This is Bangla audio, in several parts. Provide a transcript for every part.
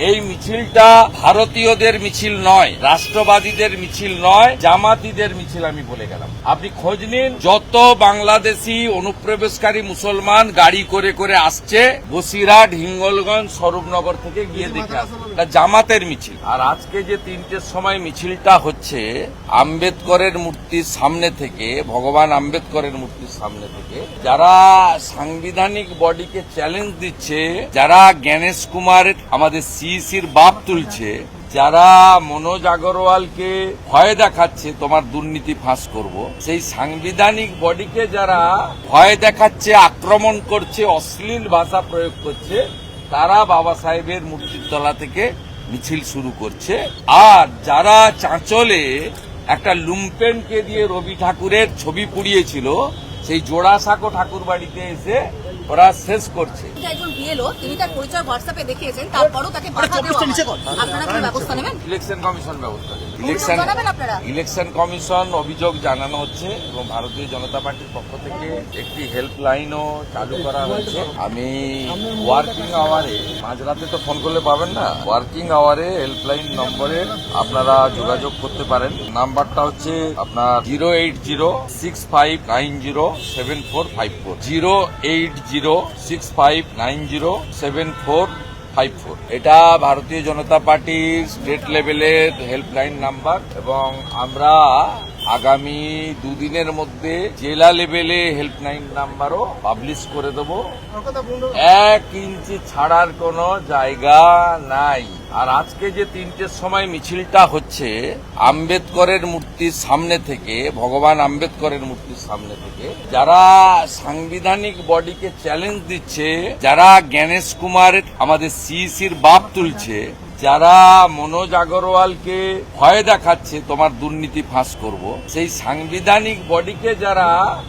এই মিছিলটা ভারতীয়দের মিছিল নয় রাষ্ট্রবাদীদের মিছিল নয় জামাতিদের মিছিল আমি বলে গেলাম আপনি খোঁজ নিন যত বাংলাদেশি অনুপ্রবেশকারী মুসলমান গাড়ি করে করে আসছে বসিরহাট হিঙ্গলগঞ্জ স্বরূপনগর থেকে গিয়ে দেখে আসছে। জামাতের মিছিল আর আজকে যে তিনটের সময় মিছিলটা হচ্ছে আম্বেদকরের মূর্তির সামনে থেকে ভগবান আম্বেদকরের মূর্তির সামনে থেকে যারা সাংবিধানিক বডিকে চ্যালেঞ্জ দিচ্ছে যারা জ্ঞানেশ কুমার আমাদের সিইসির বাপ তুলছে, যারা মনোজ আগরওয়ালকে ভয় দেখাচ্ছে তোমার দুর্নীতি ফাঁস করব, সেই সাংবিধানিক বডিকে যারা ভয় দেখাচ্ছে, আক্রমণ করছে, অশ্লীল ভাষা প্রয়োগ করছে, তারা বাবা সাহেবের মূর্তির তলা থেকে মিছিল শুরু করছে। আর যারা চাঁচলে একটা লুম্পেনকে দিয়ে রবি ঠাকুরের ছবি পুড়িয়েছিল, সেই জোড়াসাঁকো ঠাকুর বাড়িতে এসে ওরা শেষ করছে। একজন বিএলও তিনি তার পরিচয় হোয়াটসঅ্যাপে দেখিয়েছেন তারপরও তাকে বাধা দেওয়া। আপনারা কি ব্যবস্থা নেবেন? ইলেকশন কমিশন ব্যবস্থা ইলেকশন ইলেকশন কমিশন অভিযোগ জানানো হচ্ছে এবং ভারতীয় জনতা পার্টির পক্ষ থেকে একটি হেল্পলাইনও চালু করা হয়েছে আমি ওয়ার্কিং আওয়ারে মাঝরাতে তো ফোন করলে পাবেন না। ওয়ার্কিং আওয়ারে হেল্পলাইন নম্বরে আপনারা যোগাযোগ করতে পারেন। নাম্বারটা হচ্ছে আপনার zero eight zero six five nine zero seven four five four zero eight zero, six five nine zero, seven four five four. এটা ভারতীয় জনতা পার্টির স্টেট লেভেলের হেল্পলাইন নাম্বার এবং আমরা আগামী দুদিনের মধ্যে জেলা লেভেলে হেল্পলাইন নাম্বারও পাবলিশ করে দেব। এক ইঞ্চি ছাড়ার কোনো জায়গা নাই। আর আজকে যে তিনটের সময় মিছিলটা হচ্ছে, আম্বেদকরের মূর্তির সামনে থেকে, ভগবান আম্বেদকরের মূর্তির সামনে থেকে, যারা সাংবিধানিক বডিকে চ্যালেঞ্জ দিচ্ছে, যারা জ্ঞানেশ কুমার আমাদের সিইসির বাপ তুলছে যারা মনোজ আগরওয়ালকে ভয় দেখাচ্ছে তোমার দুর্নীতি ফাঁস করব, সেই সাংবিধানিক বডিকে যারা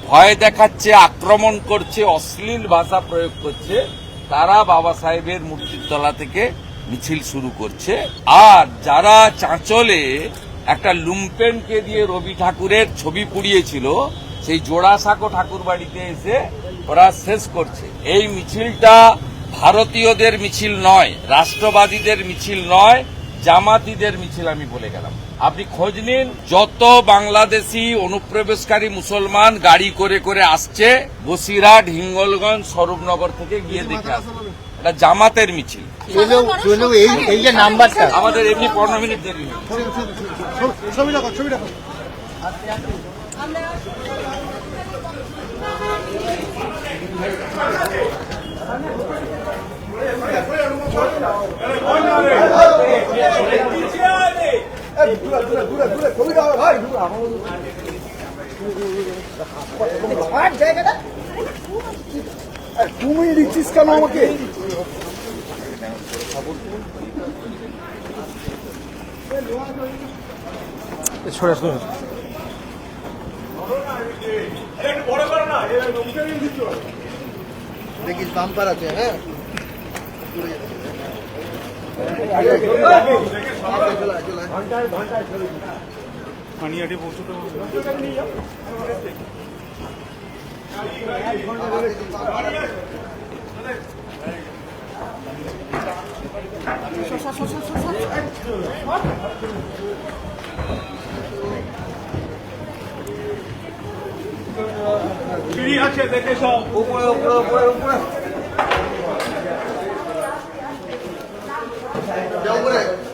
ভয় দেখাচ্ছে, আক্রমণ করছে, অশ্লীল ভাষা প্রয়োগ করছে, তারা বাবা সাহেবের মূর্তির তলা থেকে মিছিল শুরু করছে। আর যারা চাঁচলে একটা লুম্পেনকে দিয়ে রবি ঠাকুরের ছবি পুড়িয়েছিল, সেই জোড়াসাঁকো ঠাকুর বাড়িতে এসে ওরা শেষ করছে। এই মিছিলটা ভারতীয়দের মিছিল নয় রাষ্ট্রবাদীদের মিছিল নয় জামাতিদের মিছিল আমি বলে গেলাম। আপনি খোঁজ নিন যত বাংলাদেশি অনুপ্রবেশকারী মুসলমান গাড়ি করে করে আসছে বসিরহাট হিঙ্গলগঞ্জ স্বরূপনগর থেকে গিয়ে দেখে আসছে এটা জামাতের মিছিল। এই যে নাম্বারটা আমাদের এমনি পনেরো মিনিট দেরি। ছবি তুমি দিচ্ছিস কেন আমাকে সরে আসুন দেখিস বাম্পার আছে হ্যাঁ পানিয়াটে পৌঁছতে আছে দেখে সব। উপরে উপরে উপরে উপরে। যা উপরে